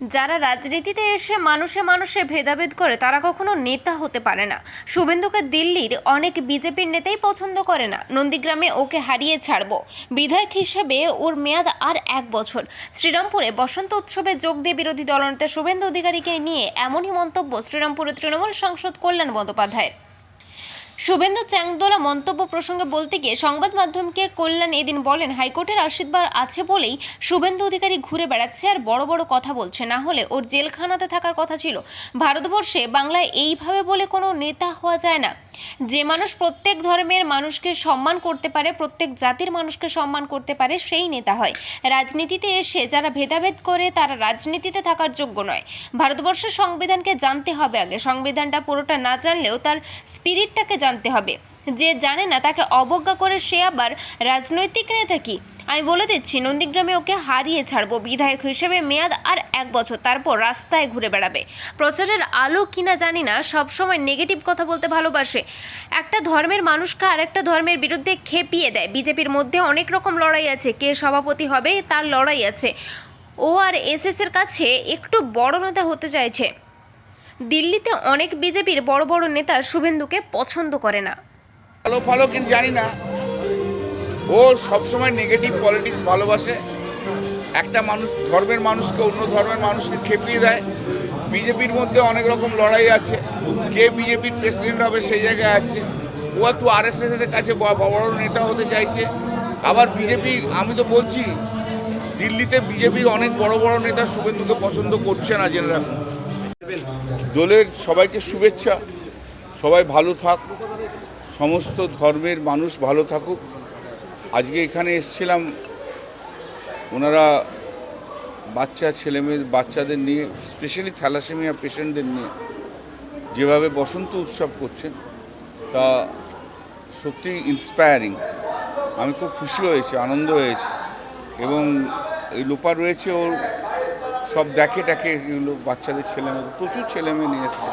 যারা রাজনীতিতে এসে মানুষে মানুষে ভেদাভেদ করে, তারা কখনো নেতা হতে পারে না। শুভেন্দুকে দিল্লির অনেক বিজেপির নেতাই পছন্দ করে না। নন্দীগ্রামে ওকে হারিয়ে ছাড়বো। বিধায়ক হিসেবে ওর মেয়াদ আর এক বছর। শ্রীরামপুরে বসন্ত উৎসবে যোগ দিয়ে বিরোধী দলনেতা শুভেন্দু অধিকারীকে নিয়ে এমনই মন্তব্য শ্রীরামপুরের তৃণমূল সাংসদ কল্যাণ বন্দ্যোপাধ্যায়ের। শুভেন্দু চ্যাংদোলা মন্তব্য প্রসঙ্গে বলতে গিয়ে সংবাদ মাধ্যমকে কল্যাণ এদিন বলেন, হাইকোর্টের আশীর্বাদ আছে বলেই শুভেন্দু অধিকারী ঘুরে বেড়াচ্ছে আর বড় বড় কথা বলছে। না হলে ওর জেলখানাতে থাকার কথা ছিল। ভারতবর্ষে বাংলায় এইভাবে বলে কোনো নেতা হওয়া যায় না। যে মানুষ প্রত্যেক ধর্মের মানুষকে সম্মান করতে পারে, প্রত্যেক জাতির মানুষকে সম্মান করতে পারে, সেই নেতা হয়। রাজনীতিতে এসে যারা ভেদাভেদ করে, তারা রাজনীতিতে থাকার যোগ্য নয়। ভারতবর্ষের সংবিধানকে জানতে হবে আগে। সংবিধানটা পুরোটা না জানলেও তার স্পিরিটটাকে জানতে হবে। যে জানে না, তাকে অবজ্ঞা করে সে আবার রাজনৈতিক নেতা কি? আমি বলে দিচ্ছি, নন্দীগ্রামে ওকে হারিয়ে ছাড়বো। বিধায়ক হিসেবে মেয়াদ আর এক বছর, তারপর রাস্তায় ঘুরে বেড়াবে। প্রচারের আলো কিনা জানি না, সবসময় নেগেটিভ কথা বলতে ভালোবাসে। একটা ধর্মের মানুষকে আরেকটা ধর্মের বিরুদ্ধে খেপিয়ে দেয়। বিজেপির মধ্যে অনেক রকম লড়াই আছে, কে সভাপতি হবে তার লড়াই আছে। ও আর এসএস এর কাছে একটু বড় নেতা হতে চাইছে। দিল্লিতে অনেক বিজেপির বড় বড় নেতা শুভেন্দুকে পছন্দ করে না। ভালো কিন্তু জানি না। ও সবসময় নেগেটিভ পলিটিক্স ভালোবাসে। একটা মানুষ ধর্মের মানুষকে, অন্য ধর্মের মানুষকে খেপিয়ে দেয়। বিজেপির মধ্যে অনেক রকম লড়াই আছে। কে বিজেপির প্রেসিডেন্ট হবে সেই জায়গায় আছে। ও একটু আর এস এর কাছে ব- বড় নেতা হতে চাইছে। আবার বিজেপি, আমি তো বলছি, দিল্লিতে বিজেপির অনেক বড় বড় নেতা শুভেন্দুকে পছন্দ করছে না জেনে রাখুন দলের সবাইকে শুভেচ্ছা। সবাই ভালো থাক। সমস্ত ধর্মের মানুষ ভালো থাকুক। আজকে এখানে এসছিলাম, ওনারা বাচ্চা ছেলেমেয়ে বাচ্চাদের নিয়ে স্পেশালি থ্যালাসেমিয়া পেশেন্টদের নিয়ে যেভাবে বসন্ত উৎসব করছেন, তা সত্যি ইন্সপায়ারিং আমি খুব খুশি হয়েছি, আনন্দ হয়েছে এবং এই লোপা রয়েছে, ওর সব দেখে টাকে এগুলো বাচ্চাদের ছেলেমেয়ে প্রচুর ছেলেমেয়ে নিয়ে এসছে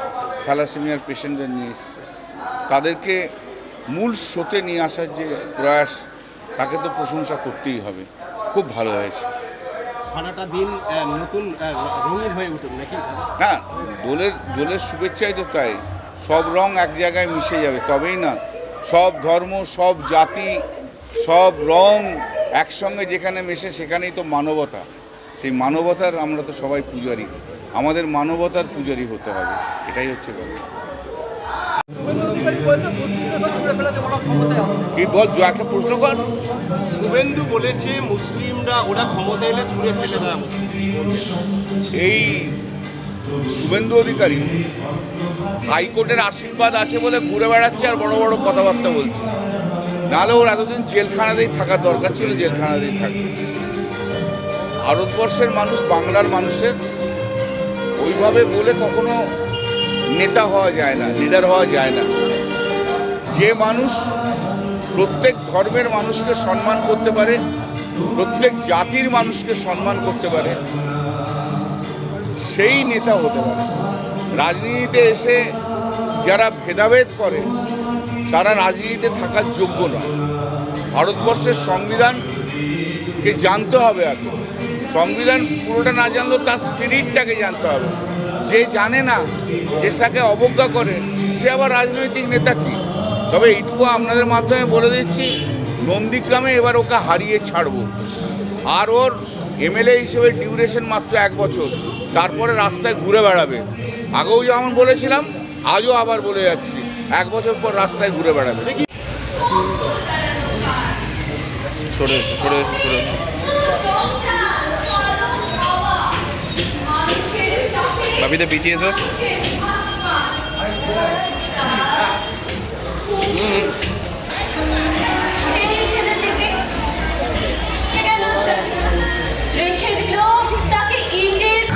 থ্যালাসেমিয়ার পেশেন্টদের নিয়ে এসছে। তাদেরকে মূল স্রোতে নিয়ে আসার যে প্রয়াস তাকে তো প্রশংসা করতেই হবে। খুব ভালো হয়েছে। সারাটা দিন নতুন রঙিন হয়ে উঠুন নাকি? হ্যাঁ দোলের দোলের শুভেচ্ছাই তো তাই। সব রং এক জায়গায় মিশে যাবে তবেই না সব ধর্ম সব জাতি সব রং একসঙ্গে যেখানে মেশে সেখানেই তো মানবতা। সেই মানবতার আমরা তো সবাই পূজারি। আমাদের মানবতার পূজারি হতে হবে। এটাই হচ্ছে ব্যাপার কি বল জো একটা প্রশ্ন কর। শুভেন্দু বলেছে মুসলিমরা ওরা ক্ষমতা এলে ছুঁড়ে ফেলে বলবেন? এই শুভেন্দু অধিকারী হাইকোর্টের আশীর্বাদ আছে বলে ঘুরে বেড়াচ্ছে আর বড় বড় কথাবার্তা বলছে। নাহলে ওর এতদিন জেলখানাতেই থাকার দরকার ছিল জেলখানাতেই থাকবে। ভারতবর্ষের মানুষ বাংলার মানুষের ওইভাবে বলে কখনো নেতা হওয়া যায় না লিডার হওয়া যায় না। যে মানুষ প্রত্যেক ধর্মের মানুষকে সম্মান করতে পারে, প্রত্যেক জাতির মানুষকে সম্মান করতে পারে, সেই নেতা হতে পারে। রাজনীতিতে এসে যারা ভেদাভেদ করে, তারা রাজনীতিতে থাকার যোগ্য নয়। ভারতবর্ষের সংবিধানকে জানতে হবে আগে। সংবিধান পুরোটা না জানলেও তার স্পিরিটটাকে জানতে হবে। যে জানে না, যে তাকে অবজ্ঞা করে, সে আবার রাজনৈতিক নেতা কি? তবে এইটুকু আপনাদের মাধ্যমে বলে দিচ্ছি, নন্দীগ্রামে এবার ওকে হারিয়ে ছাড়বো। আর ওর এমএলএ হিসেবে ডিউরেশন মাত্র এক বছর, তারপরে রাস্তায় ঘুরে বেড়াবে। আগেও যেমন বলেছিলাম, আজও আবার বলে যাচ্ছি, এক বছর পর রাস্তায় ঘুরে বেড়াবে। সরে সরে সরে। বাপিতে রেখে দিল। তাকে ইংরেজ